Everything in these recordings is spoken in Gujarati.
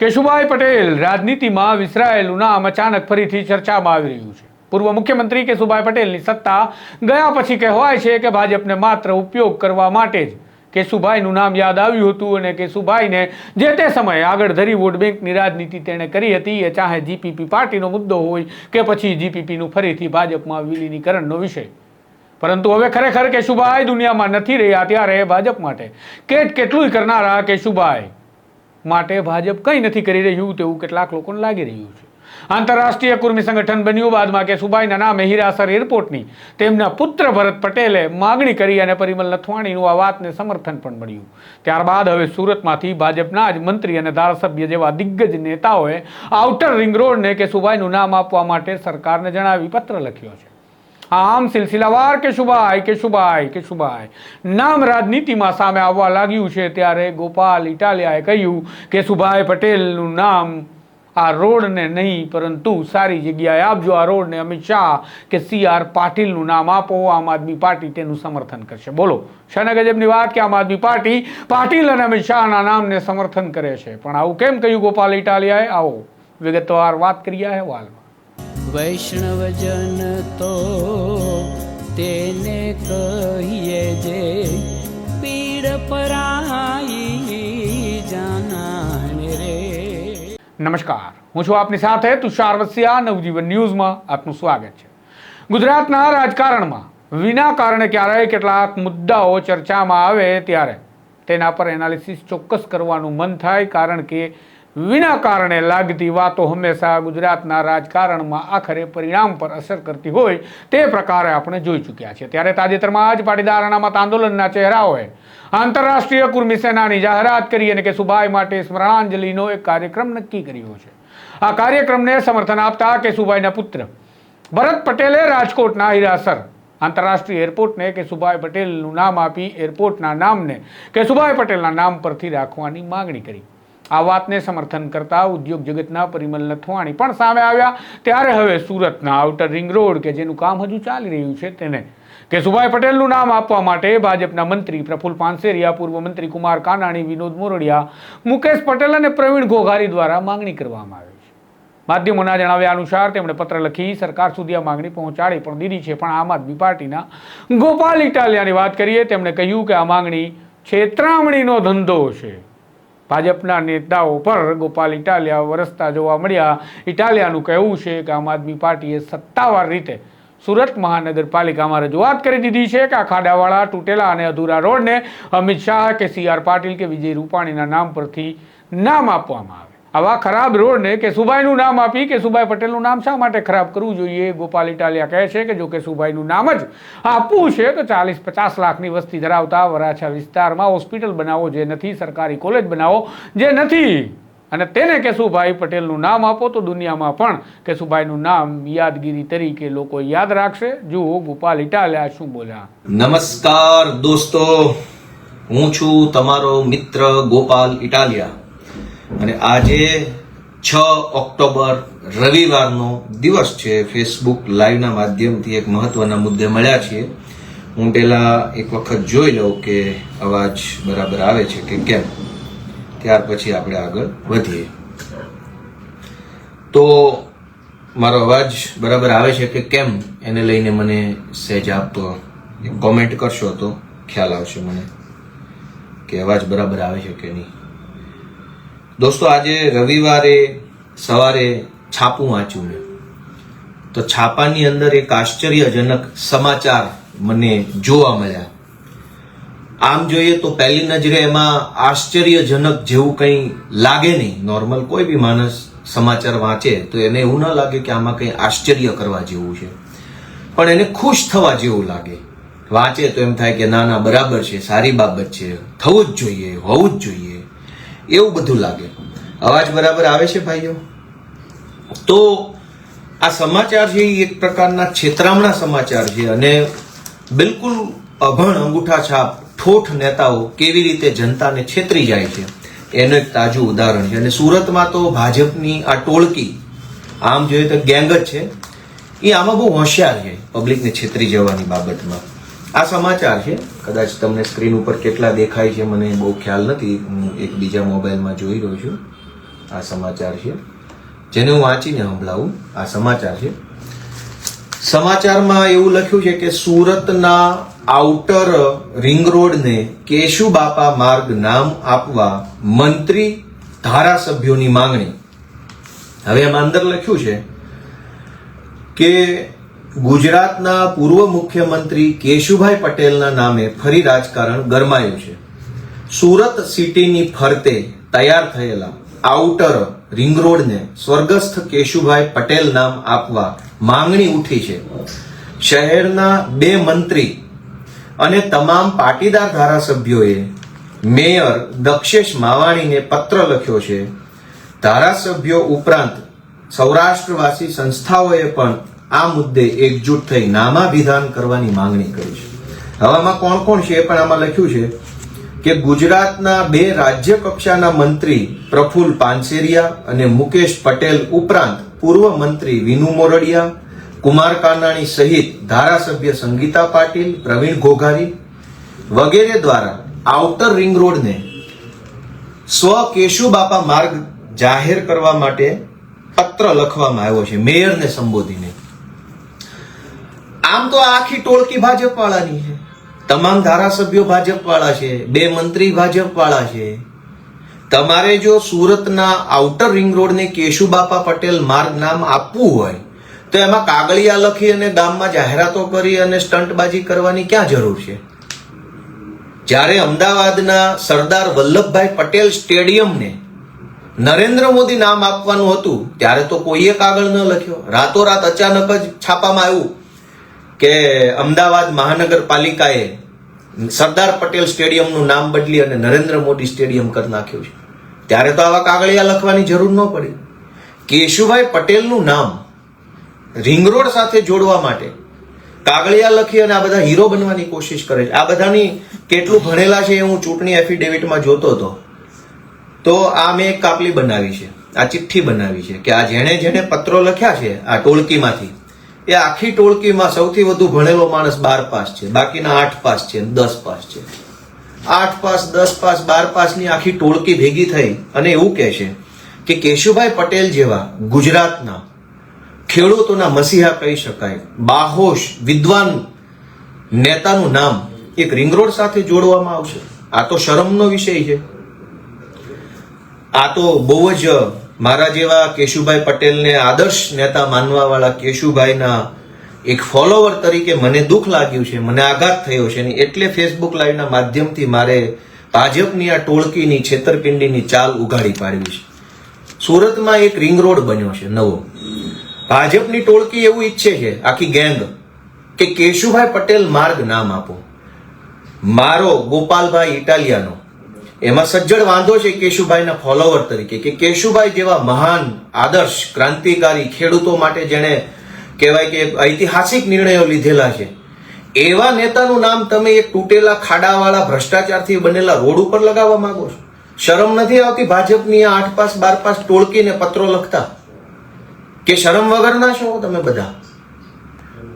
કેશુભાઈ પટેલ રાજનીતિમાં વિસરાયેલું નામ અચાનક ફરીથી ચર્ચામાં આવી રહ્યું છે. પૂર્વ મુખ્યમંત્રી કેશુભાઈ પટેલની સત્તા ગયા પછી કહેવાય છે કે ભાજપને માત્ર ઉપયોગ કરવા માટે જ કેશુભાઈનું નામ યાદ આવ્યું હતું અને કેશુભાઈને જે તે સમયે આગળ ધરી વોટ બેંકની રાજનીતિ તેણે કરી હતી, એ ચાહે જીપીપી પાર્ટીનો મુદ્દો હોય કે પછી જીપીપીનું ફરીથી ભાજપમાં વિલીનીકરણનો વિષય. પરંતુ હવે ખરેખર કેશુભાઈ દુનિયામાં નથી રહ્યા ત્યારે ભાજપ માટે કેટ કેટલું કરનારા કેશુભાઈ માટે ભાજપ કંઈ નથી કરી રહ્યું તેવું કેટલાક લોકોને લાગી રહ્યું છે. આંતરરાષ્ટ્રીય કુર્મી સંગઠન બન્યું બાદમાં કેશુભાઈના નામે હીરાસર એરપોર્ટની તેમના પુત્ર ભરત પટેલે માગણી કરી અને પરિમલ નથવાણીનું આ વાતને સમર્થન પણ મળ્યું. ત્યારબાદ હવે સુરતમાંથી ભાજપના જ મંત્રી અને ધારાસભ્ય જેવા દિગ્ગજ નેતાઓએ આઉટર રિંગ રોડને કેશુભાઈનું નામ આપવા માટે સરકારને જણાવી પત્ર લખ્યો છે. આમ સિલસિલાવાર કેશુભાઈ કેશુભાઈ કેશુભાઈ નામ રાજનીતિમાં સામે આવવા લાગ્યું છે ત્યારે ગોપાલ ઇટાલિયાએ કહ્યું કેશુભાઈ પટેલનું નામ આ રોડને નહીં, પરંતુ સારી જગ્યાએ આપજો. આ રોડને અમિત શાહ કે સી આર પાટીલનું નામ આપો. આમ આદમી પાર્ટી તેનું સમર્થન કરશે. બોલો શાના ગજબની વાત કે આમ આદમી પાર્ટી પાટીલ અને અમિત શાહના નામને સમર્થન કરે છે? પણ આવું કેમ કહ્યું ગોપાલ ઇટાલિયાએ? આવો, વિગતવાર વાત કરીએ અહેવાલમાં. વૈષ્ણવજન તો તેને કહીએ જે પીડ પરાઈ જાનાને રે. નમસ્કાર. હું છું આપની સાથે તુષાર વસિયા, નવજીવન ન્યૂઝમાં આપનું સ્વાગત છે. ગુજરાતના રાજકારણમાં વિના કારણે ક્યારેય કેટલાક મુદ્દાઓ ચર્ચામાં આવે ત્યારે તેના પર એનાલિસિસ ચોક્કસ કરવાનું મન થાય, કારણ કે વિના કારણે લાગતી વાતો હંમેશા ગુજરાતના રાજકારણમાં આખરે પરિણામ પર અસર કરતી હોય તે પ્રકારે આપણે જોઈ ચૂક્યા છીએ. ત્યારે તાજેતરમાં જ પાટીદાર અનામત આંદોલનના ચહેરાઓએ આંતરરાષ્ટ્રીય કુર્મી સેનાની જાહેરાત કરી અને કે સુભાઈ માટે સ્મરણાંજલિનો એક કાર્યક્રમ નક્કી કર્યો છે. આ કાર્યક્રમને સમર્થન આપતા કેશુભાઈના પુત્ર ભરત પટેલે રાજકોટના હીરાસર આંતરરાષ્ટ્રીય એરપોર્ટને કેશુભાઈ પટેલનું નામ આપી એરપોર્ટના નામને કેશુભાઈ પટેલના નામ પરથી રાખવાની માંગણી કરી. આ વાતને સમર્થન કરતા ઉદ્યોગ જગતના પરિમલ નથવાણી પણ સામે આવ્યા. ત્યારે હવે સુરતના આઉટર રિંગ રોડ કે જેનું કામ હજુ ચાલી રહ્યું છે તેને, કેશુભાઈ પટેલનું નામ આપવા માટે ભાજપના મંત્રી પ્રફુલ પાનસેરિયા, પૂર્વ મંત્રી કુમાર કાનાણી, વિનોદ મોરડિયા, મુકેશ પટેલ અને પ્રવીણ ઘોઘારી દ્વારા માંગણી કરવામાં આવી છે. માધ્યમોના જણાવ્યા અનુસાર તેમણે પત્ર લખી સરકાર સુધી આ માંગણી પહોંચાડી પણ દીધી છે. પણ આમ આદમી પાર્ટીના ગોપાલ ઇટાલિયાની વાત કરીએ, તેમણે કહ્યું કે આ માંગણી છેતરામણીનો ધંધો છે. ભાજપના નેતાઓ પર ગોપાલ ઇટાલિયા વરસતા જોવા મળ્યા. ઇટાલિયાનું કહેવું છે કે આમ આદમી પાર્ટીએ સત્તાવાર રીતે સુરત મહાનગરપાલિકામાં રજૂઆત કરી દીધી છે કે આ ખાડાવાળા, તૂટેલા અને અધૂરા રોડને અમિત શાહ કે સી આર પાટીલ કે વિજય રૂપાણીના નામ પરથી નામ આપવામાં આવે. આવા ખરાબ રોડને કેશુભાઈનું નામ આપી કે સુભાઈ પટેલનું નામ શા માટે ખરાબ કરવું જોઈએ? ગોપાલ ઇટાલિયા કહે છે કે જો કે સુભાઈનું નામ જ આપવું છે, તો ચાલીસ પચાસ લાખની વસ્તી ધરાવતા વરાછા વિસ્તારમાં હોસ્પિટલ બનાવો જે નથી, સરકારી કોલેજ બનાવો જે નથી. અને તેને કેશુભાઈ પટેલનું નામ આપો તો દુનિયામાં પણ કેશુભાઈનું નામ યાદગીરી તરીકે લોકો યાદ રાખશે. જુઓ ગોપાલ ઇટાલિયા શું બોલ્યા. નમસ્કાર દોસ્તો, હું છું તમારો મિત્ર ગોપાલ ઇટાલિયા. અને આજે છ ઓક્ટોબર રવિવારનો દિવસ છે. ફેસબુક લાઈવના માધ્યમથી એક મહત્વના મુદ્દે મળ્યા છીએ. હું પહેલાં એક વખત જોઈ લઉં કે અવાજ બરાબર આવે છે કે કેમ? ત્યાર પછી આપણે આગળ વધીએ. તો મારો અવાજ બરાબર આવે છે કે કેમ? એને લઈને મને સહેજ આપ કોમેન્ટ કરશો તો ખ્યાલ આવશે મને કે અવાજ બરાબર આવે છે કે નહીં. દોસ્તો, આજે રવિવારે સવારે છાપું વાંચ્યું મેં. તો છાપાની અંદર એક આશ્ચર્યજનક સમાચાર મને જોવા મળ્યા. આમ જોઈએ તો પહેલી નજરે એમાં આશ્ચર્યજનક જેવું કંઈ લાગે નહીં. નોર્મલ કોઈ બી માણસ સમાચાર વાંચે તો એને એવું ન લાગે કે આમાં કંઈ આશ્ચર્ય કરવા જેવું છે. પણ એને ખુશ થવા જેવું લાગે. વાંચે તો એમ થાય કે ના ના, બરાબર છે, સારી બાબત છે. થવું જ જોઈએ, હોવું જ જોઈએ. એવું બધું લાગે. અવાજ બરાબર આવે છે ભાઈઓ? તો આ સમાચાર છે એક પ્રકારના છેતરામણા સમાચાર છે અને બિલકુલ અભણ અંગૂઠા છાપ ઠોઠ નેતાઓ કેવી રીતે જનતાને છેતરી જાય છે? એનું એક તાજું ઉદાહરણ છે. અને સુરતમાં તો ભાજપની આ ટોળકી, આમ જોઈએ તો ગેંગ જ છે. એ આમાં બહુ હોશિયાર છે પબ્લિકને છેતરી જવાની બાબતમાં. આ સમાચાર છે. કદાચ તમને સ્ક્રીન ઉપર કેટલા દેખાય છે મને બહુ ખ્યાલ નથી. હું એક બીજા મોબાઈલમાં જોઈ રહ્યો છું. આ સમાચાર છે. જેને હું વાંચીને સંભળાવું. આ સમાચાર છે. સમાચારમાં એવું લખ્યું છે કે સુરતના આઉટર રિંગ રોડને કેશુબાપા માર્ગ નામ આપવા મંત્રી ધારાસભ્યોની માંગણી. હવે એમાં અંદર લખ્યું છે કે ગુજરાતના પૂર્વ મુખ્યમંત્રી કેશુભાઈ પટેલના નામે ફરી રાજકારણ ગરમાયું છે. સુરત સિટીની ફરતે તૈયાર થયેલા આઉટર રિંગ રોડને સ્વર્ગસ્થ કેશુભાઈ પટેલ નામ આપવા માંગણી ઉઠી છે. શહેરના બે મંત્રી અને તમામ પાટીદાર ધારાસભ્યોએ મેયર દક્ષેશ માવાણીને પત્ર લખ્યો છે. ધારાસભ્યો ઉપરાંત સૌરાષ્ટ્રવાસી સંસ્થાઓએ પણ આ મુદ્દે એકજૂટ થઈ નામાભિધાન કરવાની માંગણી કરી છે. હવામાં કોણ કોણ છે એ પણ આમાં લખ્યું છે કે ગુજરાતના બે રાજ્ય કક્ષાના મંત્રી પ્રફુલ પાનસેરિયા અને મુકેશ પટેલ ઉપરાંત પૂર્વ મંત્રી વિનુ મોરડિયા, કુમાર કાનાણી સહિત ધારાસભ્ય સંગીતા પાટીલ, પ્રવીણ ઘોઘારી વગેરે દ્વારા આઉટર રિંગ રોડને સ્વ કેશુબાપા માર્ગ જાહેર કરવા માટે પત્ર લખવામાં આવ્યો છે, મેયરને સંબોધીને. આમ તો આખી ટોળકી ભાજપ વાળાની છે. તમામ ધારાસભ્યો ભાજપ વાળા છે, બે મંત્રી ભાજપ વાળા છે. તમારે જો સુરતના આઉટર રિંગ રોડને કેશુબાપા પટેલ માર્ગ નામ આપવું હોય, તો એમાં કાગળિયા લખી અને ગામમાં જાહેરાતો કરી અને સ્ટંટબાજી કરવાની ક્યાં જરૂર છે? જ્યારે અમદાવાદના સરદાર વલ્લભભાઈ પટેલ સ્ટેડિયમને નરેન્દ્ર મોદી નામ આપવાનું હતું, ત્યારે તો કોઈએ કાગળ ન લખ્યો. રાતોરાત અચાનક જ છાપામાં આવ્યું. કે અમદાવાદ મહાનગરપાલિકાએ સરદાર પટેલ સ્ટેડિયમનું નામ બદલી અને નરેન્દ્ર મોદી સ્ટેડિયમ કરી નાખ્યું છે. ત્યારે તો આવા કાગળિયા લખવાની જરૂર ન પડી. કેશુભાઈ પટેલનું નામ રિંગ રોડ સાથે જોડવા માટે કાગળિયા લખી અને આ બધા હીરો બનવાની કોશિશ કરે છે. આ બધાની કેટલું ભણેલા છે એ હું ચૂંટણી એફિડેવિટમાં જોતો હતો. તો આ મેં એક કાપલી બનાવી છે. આ ચિઠ્ઠી બનાવી છે કે આ જેણે જેણે પત્રો લખ્યા છે આ ટોળકીમાંથી એ આખી ટોળકીમાં સૌથી વધુ ભણેલો માણસ બાર પાસ છે. બાકીના આઠ પાસ છે દસ પાસ છે. આઠ પાસ, દસ પાસ, બાર પાસની આખી ટોળકી ભેગી થઈ અને એવું કહે છે કે કેશુભાઈ પટેલ જેવા ગુજરાતના ખેડૂતોના મસીહા કહી શકાય, બાહોશ, વિદ્વાન નેતાનું નામ એક રિંગ રોડ સાથે જોડવામાં આવશે. આ તો શરમનો વિષય છે. આ તો બહુ જ મારા જેવા કેશુભાઈ પટેલને આદર્શ નેતા માનવાવાળા કેશુભાઈના એક ફોલોવર તરીકે મને દુઃખ લાગ્યું છે, મને આઘાત થયો છે અને એટલે ફેસબુક લાઈવના માધ્યમથી મારે ભાજપની આ ટોળકીની છેતરપિંડીની ચાલ ઉઘાડી પાડવી છે. સુરતમાં એક રિંગ રોડ બન્યો છે, નવો. ભાજપની ટોળકી એવું ઈચ્છે છે, આખી ગેંગ કે કેશુભાઈ પટેલ માર્ગ નામ આપો. મારો ગોપાલભાઈ ઇટાલિયાનો. એમાં સજ્જડ વાંધો છે કેશુભાઈના ફોલોવર તરીકે કે કેશુભાઈ જેવા મહાન, આદર્શ, ક્રાંતિકારી ખેડૂતો માટે જેણે કહેવાય કે ઐતિહાસિક નિર્ણયો લીધેલા છે. એવા નેતાનું નામ તમે એક તૂટેલા ખાડાવાળા ભ્રષ્ટાચારથી બનેલા રોડ ઉપર લગાવવા માંગો છો? શરમ નથી આવતી ભાજપની આ આઠ પાસ બાર પાસ ટોળકીને પત્રો લખતા? કે શરમ વગરના છો તમે બધા?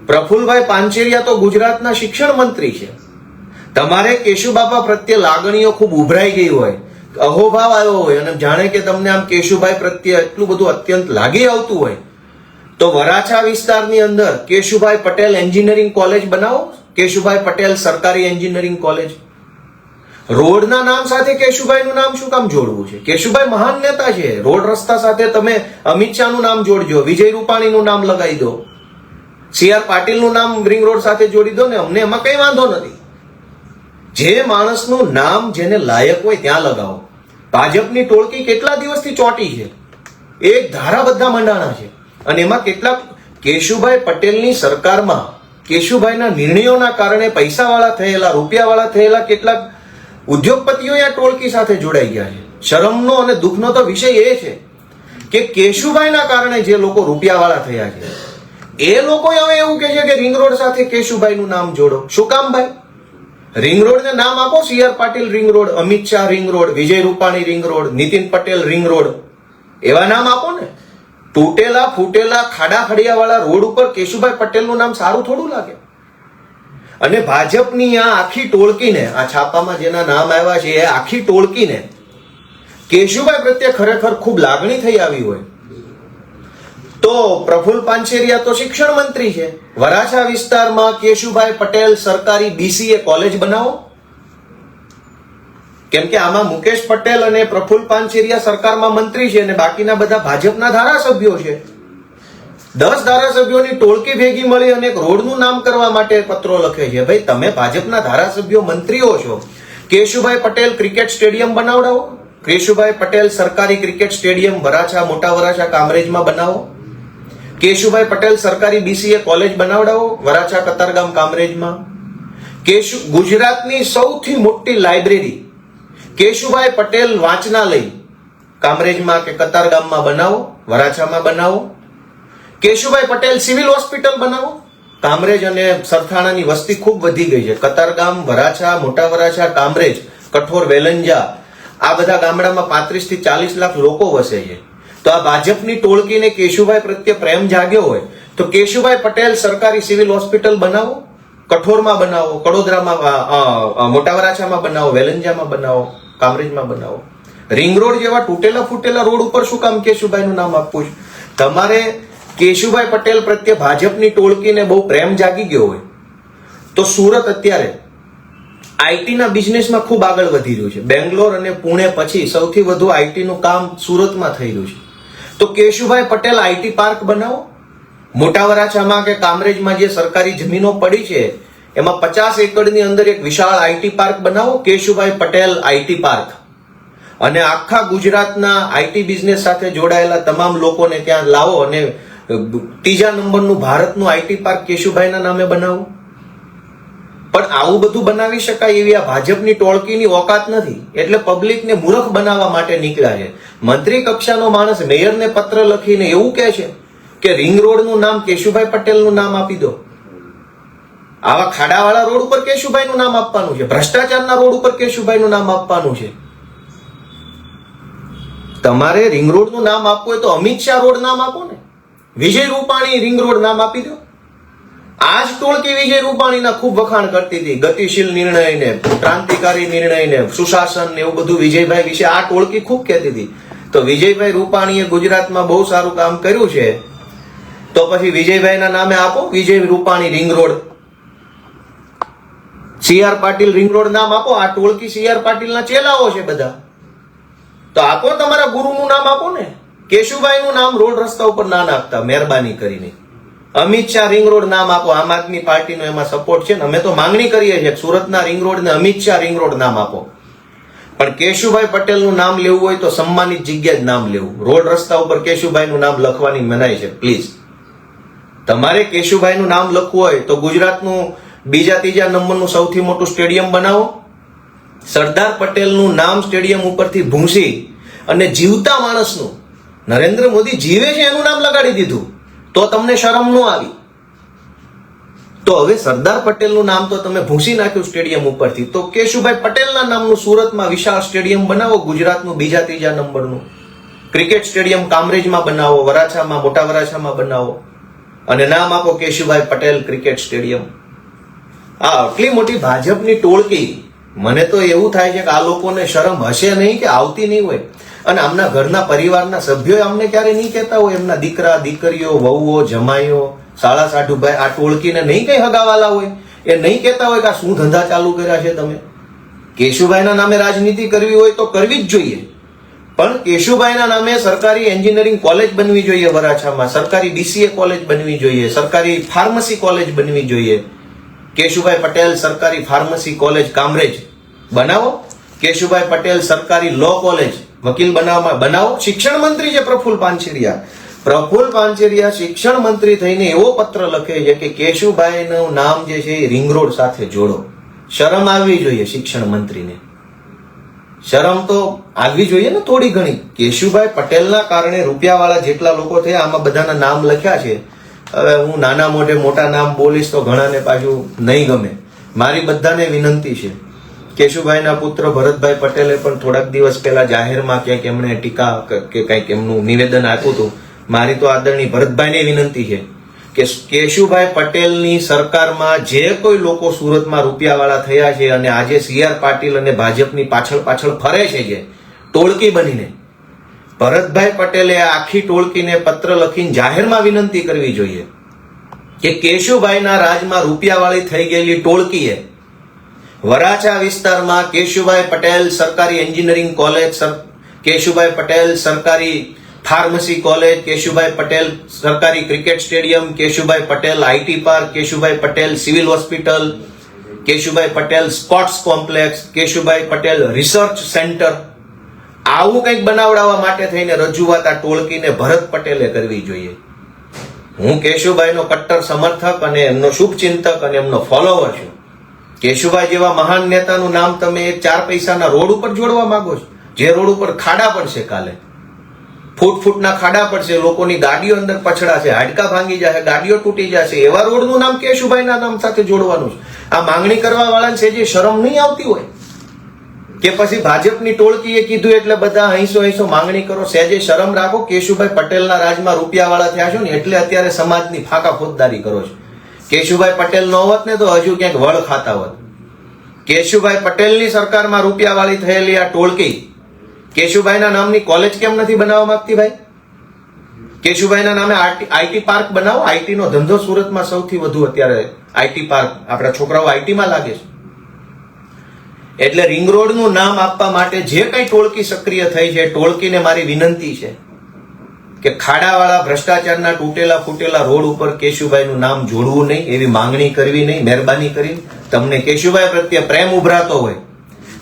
પ્રફુલભાઈ પાંચેરિયા તો ગુજરાતના શિક્ષણ મંત્રી છે. તમારે કેશુબાપા પ્રત્યે લાગણીઓ ખૂબ ઉભરાઈ ગઈ હોય, અહોભાવ આવ્યો હોય અને જાણે કે તમને આમ કેશુભાઈ પ્રત્યે એટલું બધું અત્યંત લાગી આવતું હોય, તો વરાછા વિસ્તારની અંદર કેશુભાઈ પટેલ એન્જિનિયરિંગ કોલેજ બનાવો. કેશુભાઈ પટેલ સરકારી એન્જિનિયરિંગ કોલેજ. રોડના નામ સાથે કેશુભાઈનું નામ શું કામ જોડવું છે? કેશુભાઈ મહાન નેતા છે. રોડ રસ્તા સાથે તમે અમિત શાહનું નામ જોડજો, વિજય રૂપાણીનું નામ લગાવી દો. સી આર પાટીલનું નામ રિંગ રોડ સાથે જોડી દો ને અમને એમાં કંઈ વાંધો નથી. જે માણસનું નામ જેને લાયક હોય ત્યાં લગાવો. ભાજપની ટોળકી કેટલા દિવસથી ચોટી છે? એક ધારા બધા મંડાણા છે. અને એમાં કેટલાક કેશુભાઈ પટેલની સરકારમાં, કેશુભાઈના નિર્ણયોના કારણે પૈસાવાળા થયેલા, રૂપિયાવાળા થયેલા કેટલાક ઉદ્યોગપતિઓ આ ટોળકી સાથે જોડાઈ ગયા છે. શરમનો અને દુઃખનો તો વિષય એ છે કે કેશુભાઈના કારણે જે લોકો રૂપિયાવાળા થયા છે. એ લોકો હવે એવું કહે છે કે રિંગ રોડ સાથે કેશુભાઈનું નામ જોડો. શું કામ ભાઈ? રિંગ રોડ ને નામ આપો, C R Patil ring road Amit Shah ring road Vijay Rupani ring road Nitin Patel ring road એવા નામ આપો ને. તૂટેલા, ફૂટેલા, ખાડા ખડિયા વાળા રોડ ઉપર કેશુભાઈ પટેલનું નામ સારું થોડું લાગે. અને ભાજપની આ આખી ટોળકીને, આ છાપામાં જેના નામ આવ્યા છે, એ આખી ટોળકીને, કેશુભાઈ પ્રત્યે ખરેખર ખૂબ લાગણી થઈ આવી હોય. તો પ્રફુલ પાનછેરિયા તો શિક્ષણ મંત્રી છે. વરાછા વિસ્તારમાં કેશુભાઈ પટેલ સરકારી બીસીએ કોલેજ બનાવો. કેમ કે આમાં મુકેશ પટેલ અને પ્રફુલ પાનછેરિયા સરકારમાં મંત્રી છે અને બાકીના બધા ભાજપના ધારાસભ્યો છે. દસ ધારાસભ્યોની ટોળકી ભેગી મળી અને એક રોડનું નામ કરવા માટે પત્રો લખે છે. ભાઈ, તમે ભાજપના ધારાસભ્યો મંત્રીઓ છો. કેશુભાઈ પટેલ ક્રિકેટ સ્ટેડિયમ બનાવડાવો. કેશુભાઈ પટેલ સરકારી ક્રિકેટ સ્ટેડિયમ વરાછા, મોટા વરાછા, કામરેજમાં બનાવો. કેશુભાઈ પટેલ સરકારી બીસીએ કોલેજ બનાવડાવો, વરાછા કતારગામ કામરેજમાં. કેશુ, ગુજરાતની સૌથી મોટી લાઇબ્રેરી, કેશુભાઈ પટેલ વાંચનાલય, કામરેજમાં કે કતારગામમાં બનાવો, વરાછામાં બનાવો. કેશુભાઈ પટેલ સિવિલ હોસ્પિટલ બનાવો. કામરેજ અને સરથાણાની વસ્તી ખૂબ વધી ગઈ છે. કતારગામ, વરાછા, મોટા વરાછા, કામરેજ, કઠોર, વેલંજા, આ બધા ગામડામાં પાંત્રીસથી ચાલીસ લાખ લોકો વસે છે. તો આ ભાજપની ટોળકીને કેશુભાઈ પ્રત્યે પ્રેમ જાગ્યો હોય, તો કેશુભાઈ પટેલ સરકારી સિવિલ હોસ્પિટલ બનાવો? કઠોરમાં બનાવો, કડોદરામાં મોટા વરાછામાં બનાવો વેલંજામાં બનાવો, કામરેજમાં બનાવો. રિંગ રોડ જેવા તૂટેલા ફૂટેલા રોડ ઉપર શું કામ કેશુભાઈનું નામ આપવું છે? તમારે કેશુભાઈ પટેલ પ્રત્યે ભાજપની ટોળકીને બહુ પ્રેમ જાગી ગયો હોય, તો સુરત અત્યારે આઈટીના બિઝનેસમાં ખૂબ આગળ વધી રહ્યું છે. બેંગ્લોર અને પુણે પછી સૌથી વધુ આઈટીનું કામ સુરતમાં થઈ રહ્યું છે. તો કેશુભાઈ પટેલ આઈટી પાર્ક બનાવો. મોટા વરાછામાં કે કામરેજમાં જે સરકારી જમીનો પડી છે, એમાં પચાસ એકડની અંદર એક વિશાળ આઈટી પાર્ક બનાવો, કેશુભાઈ પટેલ આઈટી પાર્ક. અને આખા ગુજરાતના આઈટી બિઝનેસ સાથે જોડાયેલા તમામ લોકોને ત્યાં લાવો અને ત્રીજા નંબરનું ભારતનું આઈટી પાર્ક કેશુભાઈના નામે બનાવો. પણ આવું બધું બનાવી શકાય એવી આ ભાજપની ટોળકીની ઓકાત નથી. એટલે પબ્લિકને મૂર્ખ બનાવવા માટે નીકળ્યા છે. મંત્રી કક્ષાનો માણસ મેયરને પત્ર લખીને એવું કહે છે કે રિંગ રોડનું નામ કેશુભાઈ પટેલનું નામ આપી દો. આવા ખાડાવાળા રોડ ઉપર કેશુભાઈનું નામ આપવાનું છે. ભ્રષ્ટાચારના રોડ ઉપર કેશુભાઈનું નામ આપવાનું છે. તમારે રિંગ રોડનું નામ આપવું હોય તો અમિત શાહ રોડ નામ આપો ને. વિજય રૂપાણી રિંગ રોડ નામ આપી દો. આ જ ટોળકી વિજય રૂપાણીના ખૂબ વખાણ કરતી હતી. ગતિશીલ નિર્ણયને, ક્રાંતિકારી નિર્ણયને, સુશાસન ને એવું બધું વિજયભાઈ વિશે આ ટોળકી ખૂબ કહેતી હતી. તો વિજયભાઈ રૂપાણીએ ગુજરાતમાં બહુ સારું કામ કર્યું છે. તો પછી વિજયભાઈના નામે આપો. Vijay Rupani ring road. C R Patil ring road નામ આપો. આ ટોળકી સી આર પાટીલના ચેલાઓ છે બધા. તો આપો તમારા ગુરુનું નામ આપો ને. કેશુભાઈનું નામ રોડ રસ્તા ઉપર ના નાખતા, મહેરબાની કરીને. અમિત શાહ રિંગ રોડ નામ આપો. આમ આદમી પાર્ટીનો એમાં સપોર્ટ છે ને અમે તો માંગણી કરીએ છીએ સુરતના રિંગ રોડ ને અમિત શાહ રિંગ રોડ નામ આપો. પણ કેશુભાઈ પટેલનું નામ લેવું હોય તો સન્માનિત જગ્યા જ નામ લેવું. રોડ રસ્તા ઉપર કેશુભાઈનું નામ લખવાની મનાય છે. પ્લીઝ તમારે કેશુભાઈનું નામ લખવું હોય તો ગુજરાતનું બીજા ત્રીજા નંબરનું સૌથી મોટું સ્ટેડિયમ બનાવો. સરદાર પટેલનું નામ સ્ટેડિયમ ઉપરથી ભૂંસી અને જીવતા માણસનું. નરેન્દ્ર મોદી જીવે છે એનું નામ લગાડી દીધું. તો તમને શરમ ન આવી. તો હવે સરદાર પટેલનું નામ તો તમે ભૂંસી નાખ્યું સ્ટેડિયમ ઉપરથી. તો કેશુભાઈ પટેલના નામનું સુરતમાં વિશાળ સ્ટેડિયમ બનાવો, ગુજરાતનું બીજા ત્રીજા નંબરનું. ક્રિકેટ સ્ટેડિયમ કામરેજમાં બનાવો, વરાછામાં, મોટા વરાછામાં બનાવો. અને નામ આપો કેશુભાઈ પટેલ ક્રિકેટ સ્ટેડિયમ. આ આટલી મોટી ભાજપની ટોળકી, મને તો એવું થાય છે કે આ લોકોને શરમ હશે નહીં કે આવતી નહીં હોય. અને આમના ઘરના પરિવારના સભ્યો અમને ક્યારે નહીં કહેતા હોય, એમના દીકરા, દીકરીઓ, વહુઓ, જમાઈઓ, સાળા સાઠુભાઈ આ ટોળકીને નહીં કઈ હગાવાલા હોય, એ નહીં કહેતા હોય કે આ શું ધંધા ચાલુ કર્યા છે તમે. કેશુભાઈના નામે રાજનીતિ કરવી હોય તો કરવી જ જોઈએ. પણ કેશુભાઈના નામે સરકારી એન્જિનિયરિંગ કોલેજ બનવી જોઈએ વરાછામાં, સરકારી બીસીએ કોલેજ બનવી જોઈએ, સરકારી ફાર્મસી કોલેજ બનવી જોઈએ. કેશુભાઈ પટેલ સરકારી ફાર્મસી કોલેજ કામરેજ. બનાવો. કેશુભાઈ પટેલ સરકારી લો કોલેજ. વકીલ બનાવવા બનાવો. શિક્ષણ મંત્રી છે પ્રફુલ પાનછેરિયા પ્રફુલ પાનછેરિયા શિક્ષણ મંત્રી થઈને એવો પત્ર લખે છે કે કેશુભાઈનું નામ જે છે એ રિંગ રોડ સાથે જોડો. શરમ આવવી જોઈએ શિક્ષણ મંત્રીને. શરમ તો આવવી જોઈએ ને થોડી ઘણી. કેશુભાઈ પટેલના કારણે રૂપિયાવાળા જેટલા લોકો થયા, આમાં બધાના નામ લખ્યા છે. હવે હું નાના મોઢે મોટા નામ બોલીશ તો ઘણાને પાછું નહીં ગમે. મારી બધાને વિનંતી છે. કેશુભાઈના પુત્ર ભરતભાઈ પટેલે પણ થોડાક દિવસ પહેલા જાહેરમાં ક્યાંક એમણે ટીકા કે કંઈક એમનું નિવેદન આપ્યું હતું. મારી તો આદરણીય ભરતભાઈને વિનંતી છે કે કેશુભાઈ પટેલની સરકારમાં જે કોઈ લોકો સુરતમાં રૂપિયાવાળા થયા છે અને આજે સીઆર પાટીલ અને ભાજપની પાછળ પાછળ ફરે છે જે, ટોળકી બનીને. ભરતભાઈ પટેલે આખી ટોળકીને પત્ર લખીને જાહેરમાં વિનંતી કરવી જોઈએ કે કેશુભાઈના રાજમાં રૂપિયાવાળી થઈ ગયેલી ટોળકીએ વરાછા વિસ્તારમાં કેશુભાઈ પટેલ સરકારી એન્જિનિયરિંગ કોલેજ કેશુભાઈ પટેલ સરકારી ફાર્મસી કોલેજ, કેશુભાઈ પટેલ સરકારી cricket stadium, Keshubhai Patel IT park, Keshubhai Patel civil hospital, Keshubhai Patel sports complex, Keshubhai Patel research centre. આવું કંઈક બનાવડાવવા માટે થઈને રજૂઆત આ ટોળકીને ભરત પટેલે કરવી જોઈએ. હું કેશુભાઈનો કટ્ટર સમર્થક અને એમનો શુભચિંતક અને એમનો ફોલોવર છું. કેશુભાઈ જેવા મહાન નેતાનું નામ તમે ચાર પૈસાના રોડ ઉપર જોડવા માંગો છો? જે રોડ ઉપર ખાડા પડશે કાલે. ફૂટ ફૂટના ખાડા પડશે, લોકોની ગાડીઓ અંદર પછડાશે, હાડકા ભાંગી જશે, ગાડીઓ તૂટી જશે. એવા રોડનું નામ કેશુભાઈના નામ સાથે જોડવાનું છે. આ માંગણી કરવા વાળાને છે જે શરમ નહીં આવતી હોય? કે પછી ભાજપની ટોળકીએ કીધું એટલે બધા અહીંસો અહીંસો માંગણી કરો. સહેજે શરમ રાખો. કેશુભાઈ પટેલના રાજમાં રૂપિયાવાળા થયા છો ને, એટલે અત્યારે સમાજની ફાકા ફોજદારી કરો છો. કેશુભાઈ પટેલ નો હોત ને તો હજુ ક્યાંક વળ ખાતા હોત. કેશુભાઈ પટેલની સરકારમાં રૂપિયાવાળી થયેલી આ ટોળકી, કેશુભાઈના નામની કોલેજ કેમ નથી બનાવવા માંગતી ભાઈ? કેશુભાઈના નામે આઈટી પાર્ક બનાવો. આઈટી નો ધંધો સુરતમાં સૌથી વધુ અત્યારે આઈટી પાર્ક, આપણા છોકરાઓ આઈટીમાં લાગે છે. એટલે રિંગ રોડનું નામ આપવા માટે જે કઈ ટોળકી સક્રિય થઈ છે, ટોળકીને મારી વિનંતી છે કે ખાડાવાળા ભ્રષ્ટાચારના તૂટેલા ફૂટેલા રોડ ઉપર કેશુભાઈનું નામ જોડવું નહીં, એવી માંગણી કરવી નહીં, મહેરબાની કરી તમને કેશુભાઈ પ્રત્યે પ્રેમ ઉભરાતો હોય,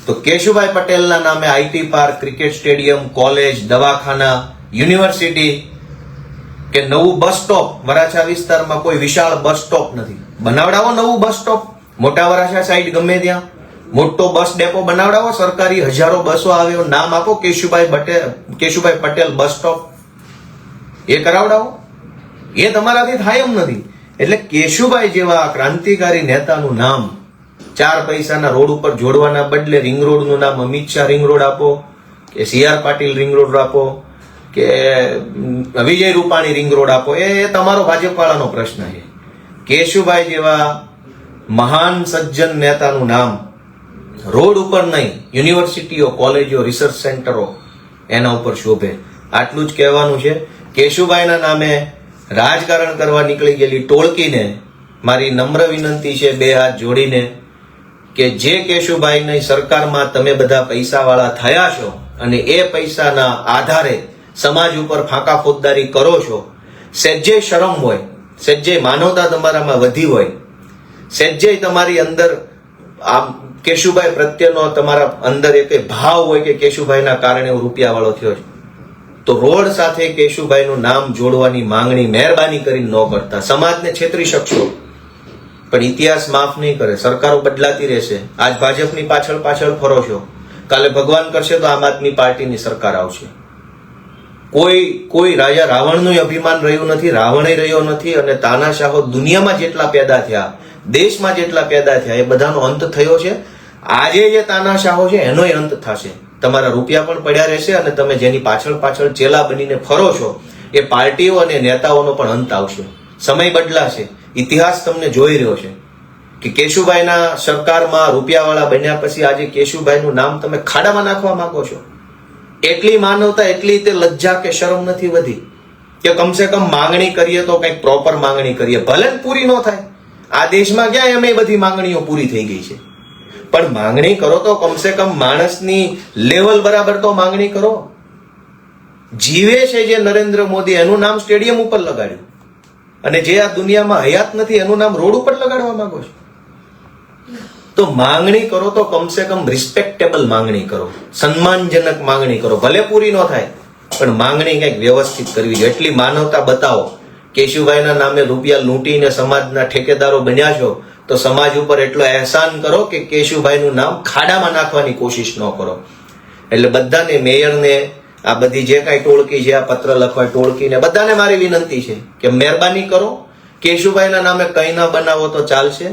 તો કેશુભાઈ પટેલના નામે IT park, cricket stadium, college, દવાખાના, યુનિવર્સિટી કે નવું બસ સ્ટોપ, વરાછા વિસ્તારમાં કોઈ વિશાળ બસ સ્ટોપ નથી. બનાવડાવો નવું બસ સ્ટોપ. મોટા વરાછા સાઈડ ગમે ત્યાં. મોટો બસ ડેપો બનાવડાવો. સરકારી હજારો બસો આવ્યો. નામ આપો. Keshubhai Patel Keshubhai Patel bus stop. એ કરાવડાવો. એ તમારાથી થાય એમ નથી. એટલે કેશુભાઈ જેવા ક્રાંતિકારી નેતાનું નામ ચાર પૈસાના રોડ ઉપર જોડવાના બદલે રિંગ રોડનું નામ અમિત શાહ રિંગ રોડ આપો, કે C R Patil ring road આપો, કે વિજય રૂપાણી રિંગ રોડ આપો એ તમારો ભાજપવાળાનો પ્રશ્ન છે. કેશુભાઈ જેવા મહાન સજ્જન નેતાનું નામ રોડ ઉપર નહીં, યુનિવર્સિટીઓ, કોલેજો, રિસર્ચ સેન્ટરો એના ઉપર શોભે. આટલું જ કહેવાનું છે. કેશુભાઈના નામે રાજકારણ કરવા નીકળી ગયેલી ટોળકીને મારી નમ્ર વિનંતી છે બે હાથ જોડીને કે જે કેશુભાઈની સરકારમાં તમે બધા પૈસાવાળા થયા છો અને એ પૈસાના આધારે સમાજ ઉપર ફાંકા ફોજદારી કરો છો, સજ્જે શરમ હોય, સજ્જે માનવતા તમારામાં વધી હોય, સજ્જે તમારી અંદર આમ કેશુભાઈ પ્રત્યેનો તમારા અંદર એક ભાવ હોય કે કેશુભાઈના કારણે હું રૂપિયાવાળો થયો છું. તો રોડ સાથે કેશુભાઈનું નામ જોડવાની માંગણી મહેરબાની કરીને ન કરતા. સમાજને છેતરી શકશો. પણ ઇતિહાસ માફ નહીં કરે. સરકારો બદલાતી રહેશે. આજ ભાજપની પાછળ પાછળ ફરો છો કાલે ભગવાન કરશે તો આમ આદમી પાર્ટીની સરકાર આવશે. કોઈ કોઈ રાજા રાવણનું અભિમાન રહ્યું નથી, રાવણે રહ્યો નથી અને તાનાશાહો દુનિયામાં જેટલા પેદા થયા, દેશમાં જેટલા પેદા થયા, એ બધાનો અંત થયો છે. આજે જે તાનાશાહો છે એનોય અંત થશે. તમારા રૂપિયા પણ પડ્યા રહેશે અને તમે જેની પાછળ પાછળ ચેલા બનીને ફરો છો, એ પાર્ટીઓ અને નેતાઓનો પણ અંત આવશે. સમય બદલાશે. ઇતિહાસ તમને જોઈ રહ્યો છે કે કેશુભાઈના સરકારમાં રૂપિયાવાળા બન્યા પછી આજે કેશુભાઈનું નામ તમે ખાડામાં નાખવા માંગો છો. એટલી માનવતા, એટલી તે લજ્જા કે શરમ નથી વધી કે કમસે કમ માંગણી કરીએ તો કંઈક પ્રોપર માંગણી કરીએ. ભલે પૂરી ન થાય. આ દેશમાં ક્યાંય અમે બધી માંગણીઓ પૂરી થઈ ગઈ છે. પણ માંગણી કરો તો કમસે કમ માણસની લેવલ બરાબર તો માંગણી કરો. જીવે છે જે નરેન્દ્ર મોદી, એનું નામ સ્ટેડિયમ ઉપર લગાડ્યું. અને જે આ દુનિયામાં હયાત નથી, એનું નામ રોડ ઉપર લગાડવા માંગો છો. તો માંગણી કરો તો કમસે કમ રિસ્પેક્ટેબલ માંગણી કરો. સન્માનજનક માંગણી કરો. ભલે પૂરી ન થાય, પણ માંગણી કંઈક વ્યવસ્થિત કરવી જોઈએ. એટલી માનવતા બતાવો કેશુભાઈના નામે રૂપિયા લૂંટીને સમાજના ઠેકેદારો બન્યા છો તો સમાજ ઉપર એટલો અહેસાન કરો કે કેશુભાઈનું નામ ખાડામાં નાખવાની કોશિશ ન કરો. એટલે બધાને મેયરને આ બધી જે કાંઈ ટોળકી છે, આ પત્ર લખવા ટોળકીને બધાને મારી વિનંતી છે કે મહેરબાની કરો. કેશુભાઈના નામે કંઈ ના બનાવો તો ચાલશે,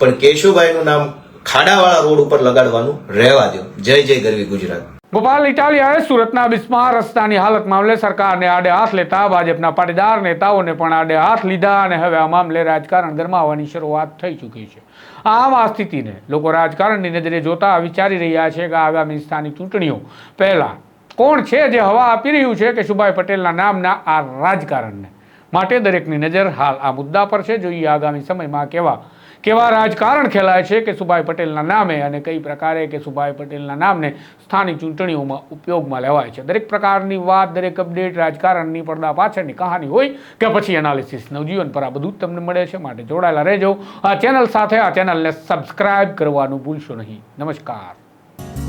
પણ કેશુભાઈનું નામ ખાડાવાળા રોડ ઉપર લગાડવાનું રહેવા દો જય જય ગરવી ગુજરાત. ગોપાલ ઇટાલિયાએ સુરતના બિસ્માર રસ્તાની હાલત મામલે સરકારને આડે હાથ લેતા ભાજપના પાટીદાર નેતાઓને પણ આડે હાથ લીધા અને હવે આ મામલે રાજકારણ ગરમાવાની શરૂઆત થઈ ચૂકી છે. આમ આ સ્થિતિને લોકો રાજકારણની નજરે જોતા વિચારી રહ્યા છે કે આગામી સ્થાનિક ચૂંટણીઓ પહેલાં કોણ છે જે હવા આપી રહ્યું છે કે સુભાઈ પટેલના નામના આ રાજકારણને? માટે દરેકની નજર હાલ આ મુદ્દા પર છે. જોઈએ આગામી સમયમાં કેવા કેવા રાજકારણ ખેલાય છે કે સુભાઈ પટેલના નામે અને કઈ પ્રકારે કે સુભાઈ પટેલના નામને સ્થાનિક ચૂંટણીઓમાં ઉપયોગમાં લેવાય છે? દરેક પ્રકારની વાત, દરેક અપડેટ રાજકારણની પડદા પાછળની કહાની હોય કે પછી એનાલિસિસ નવજીવન પર આ બધું જ તમને મળે છે. માટે જોડાયેલા રહેજો. આ ચેનલ સાથે આ ચેનલને સબસ્ક્રાઇબ કરવાનું ભૂલશો નહીં. નમસ્કાર.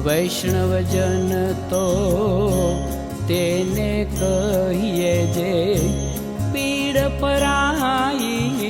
વૈષ્ણવજન તો તેને કહીએ જે પીડ પરાઈ